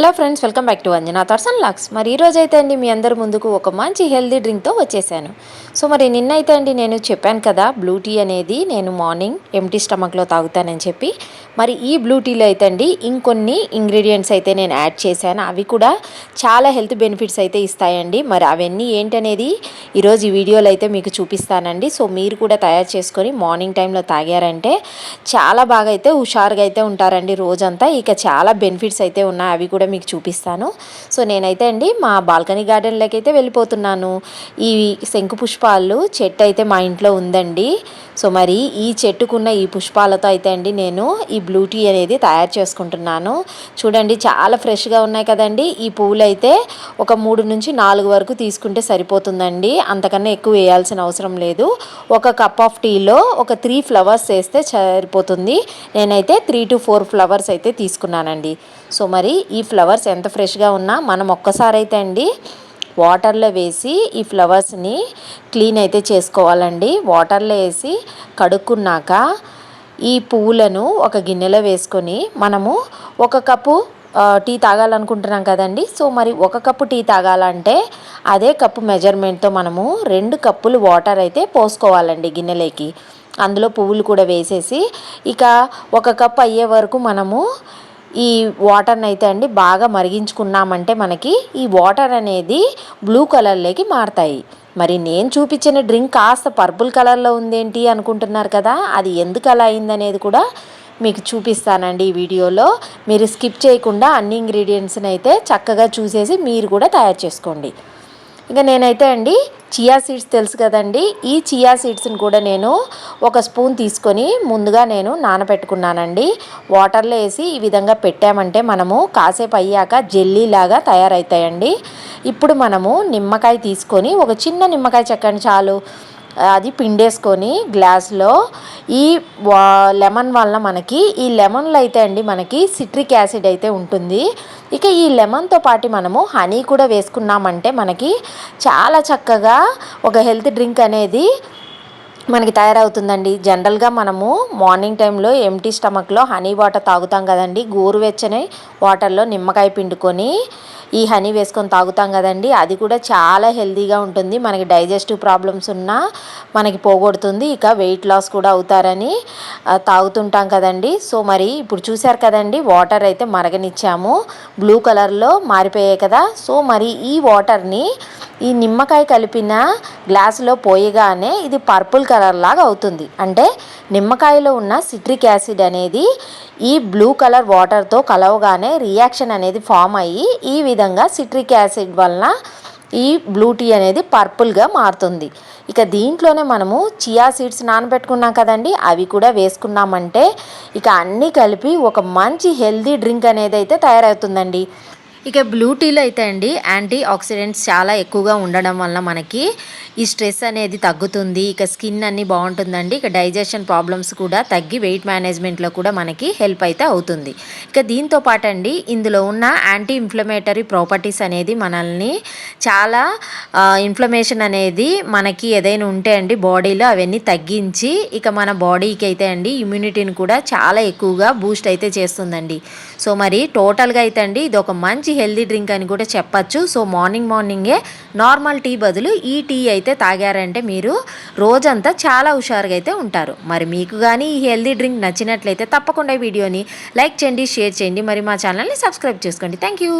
Hello friends welcome back to Anjana తర్సన్ లాక్స్ మరి ఈరోజు అయితే అండి మీ అందరి ముందుకు ఒక మంచి హెల్దీ డ్రింక్తో వచ్చేసాను. సో మరి నిన్నైతే అండి నేను చెప్పాను కదా బ్లూ టీ అనేది నేను మార్నింగ్ ఎంటీ స్టమక్లో తాగుతానని చెప్పి. మరి ఈ బ్లూ టీలో అయితే అండి ఇంకొన్ని ఇంగ్రీడియంట్స్ అయితే నేను యాడ్ చేశాను. అవి కూడా చాలా హెల్త్ బెనిఫిట్స్ అయితే ఇస్తాయండి. మరి అవన్నీ ఏంటనేది ఈరోజు ఈ వీడియోలో అయితే మీకు చూపిస్తానండి. సో మీరు కూడా తయారు చేసుకొని మార్నింగ్ టైంలో తాగారంటే చాలా బాగా అయితే హుషారుగా అయితే ఉంటారండి రోజంతా. ఇక చాలా బెనిఫిట్స్ అయితే ఉన్నాయి. అవి కూడా మీకు చూపిస్తాను. సో నేనైతే అండి మా బాల్కనీ గార్డెన్లోకి అయితే వెళ్ళిపోతున్నాను. ఈ శంకు పుష్పాలు చెట్టు అయితే మా ఇంట్లో ఉందండి. సో మరి ఈ చెట్టుకున్న ఈ పుష్పాలతో అయితే అండి నేను ఈ బ్లూ టీ అనేది తయారు చేసుకుంటున్నాను. చూడండి చాలా ఫ్రెష్గా ఉన్నాయి కదండి. ఈ పువ్వులు అయితే ఒక మూడు నుంచి నాలుగు వరకు తీసుకుంటే సరిపోతుందండి. అంతకన్నా ఎక్కువ వేయాల్సిన అవసరం లేదు. ఒక కప్ ఆఫ్ టీలో ఒక త్రీ ఫ్లవర్స్ వేస్తే సరిపోతుంది. నేనైతే త్రీ టు ఫోర్ ఫ్లవర్స్ అయితే తీసుకున్నానండి. సో మరి ఈ ఫ్లవర్స్ ఎంత ఫ్రెష్గా ఉన్నా మనం ఒక్కసారైతే అండి వాటర్లో వేసి ఈ ఫ్లవర్స్ని క్లీన్ అయితే చేసుకోవాలండి. వాటర్లో వేసి కడుక్కున్నాక ఈ పువ్వులను ఒక గిన్నెలో వేసుకొని మనము ఒక కప్పు టీ తాగాలనుకుంటున్నాం కదండి. సో మరి ఒక కప్పు టీ తాగాలంటే అదే కప్పు మెజర్మెంట్తో మనము రెండు కప్పులు వాటర్ అయితే పోసుకోవాలండి గిన్నెలోకి. అందులో పువ్వులు కూడా వేసేసి ఇక ఒక కప్ అయ్యే వరకు మనము ఈ వాటర్ని అయితే అండి బాగా మరిగించుకున్నామంటే మనకి ఈ వాటర్ అనేది బ్లూ కలర్లోకి మారుతాయి. మరి నేను చూపించిన డ్రింక్ కాస్త పర్పుల్ కలర్లో ఉందేంటి అనుకుంటున్నారు కదా? అది ఎందుకు అలా అయిందనేది కూడా మీకు చూపిస్తానండి ఈ వీడియోలో. మీరు స్కిప్ చేయకుండా అన్ని ఇంగ్రీడియంట్స్ని అయితే చక్కగా చూసేసి మీరు కూడా తయారు చేసుకోండి. ఇంకా నేనైతే అండి చియా సీడ్స్ తెలుసు కదండి. ఈ చియా సీడ్స్ని కూడా నేను ఒక స్పూన్ తీసుకొని ముందుగా నేను నానబెట్టుకున్నానండి. వాటర్లో వేసి ఈ విధంగా పెట్టామంటే మనము కాసేపు అయ్యాక జెల్లీలాగా తయారవుతాయండి ఇప్పుడు మనము నిమ్మకాయ తీసుకొని ఒక చిన్న నిమ్మకాయ చెక్కండి చాలు. అది పిండేసుకొని గ్లాస్లో ఈ లెమన్ వల్ల మనకి ఈ లెమన్లో అయితే అండి మనకి సిట్రిక్ యాసిడ్ అయితే ఉంటుంది. ఇక ఈ లెమన్తో పాటు మనము హనీ కూడా వేసుకున్నామంటే మనకి చాలా చక్కగా ఒక హెల్త్ డ్రింక్ అనేది మనకి తయారవుతుందండి. జనరల్గా మనము మార్నింగ్ టైంలో ఎంటీ స్టమక్లో హనీ వాటర్ తాగుతాం కదండి. గోరువెచ్చని వాటర్లో నిమ్మకాయ పిండుకొని ఈ హనీ వేసుకొని తాగుతాం కదండి. అది కూడా చాలా హెల్తీగా ఉంటుంది. మనకి డైజెస్టివ్ ప్రాబ్లమ్స్ ఉన్నా మనకి పోగొడుతుంది. ఇక వెయిట్ లాస్ కూడా అవుతారని తాగుతుంటాం కదండి. సో మరి ఇప్పుడు చూశారు కదండి వాటర్ అయితే మరగనిచ్చాము. బ్లూ కలర్లో మారిపోయాయి కదా. సో మరి ఈ వాటర్ని ఈ నిమ్మకాయ కలిపిన గ్లాసులో పోయగానే ఇది పర్పుల్ కలర్ లాగా అవుతుంది. అంటే నిమ్మకాయలో ఉన్న సిట్రిక్ యాసిడ్ అనేది ఈ బ్లూ కలర్ వాటర్తో కలవగానే రియాక్షన్ అనేది ఫామ్ అయ్యి ఈ విధంగా సిట్రిక్ యాసిడ్ వలన ఈ బ్లూ టీ అనేది పర్పుల్గా మారుతుంది. ఇక దీంట్లోనే మనము చియా సీడ్స్ నానబెట్టుకున్నాం కదండి అవి కూడా వేసుకున్నామంటే ఇక అన్నీ కలిపి ఒక మంచి హెల్దీ డ్రింక్ అనేది అయితే తయారవుతుందండి. ఇక బ్లూ టీలో అయితే అండి యాంటీ ఆక్సిడెంట్స్ చాలా ఎక్కువగా ఉండడం వల్ల మనకి ఈ స్ట్రెస్ అనేది తగ్గుతుంది ఇక స్కిన్ అన్ని బాగుంటుందండి ఇక డైజెషన్ ప్రాబ్లమ్స్ కూడా తగ్గి వెయిట్ మేనేజ్మెంట్లో కూడా మనకి హెల్ప్ అయితే అవుతుంది. ఇక దీంతో పాటండి ఇందులో ఉన్న యాంటీ ఇన్ఫ్లమేటరీ ప్రాపర్టీస్ అనేది మనల్ని చాలా ఇన్ఫ్లమేషన్ అనేది మనకి ఏదైనా ఉంటే అండి బాడీలో అవన్నీ తగ్గించి ఇక మన బాడీకి అయితే అండి ఇమ్యూనిటీని కూడా చాలా ఎక్కువగా బూస్ట్ అయితే చేస్తుందండి. సో మరి టోటల్గా అయితే అండి ఇది ఒక మంచి హెల్దీ డ్రింక్ అని కూడా చెప్పచ్చు. సో మార్నింగ్ మార్నింగే నార్మల్ టీ బదులు ఈ టీ అయితే తాగారంటే మీరు రోజంతా చాలా హుషారుగా అయితే ఉంటారు. మరి మీకు కానీ ఈ హెల్దీ డ్రింక్ నచ్చినట్లయితే తప్పకుండా వీడియోని లైక్ చేయండి షేర్ చేయండి. మరి మా ఛానల్ని సబ్స్క్రైబ్ చేసుకోండి. Thank you.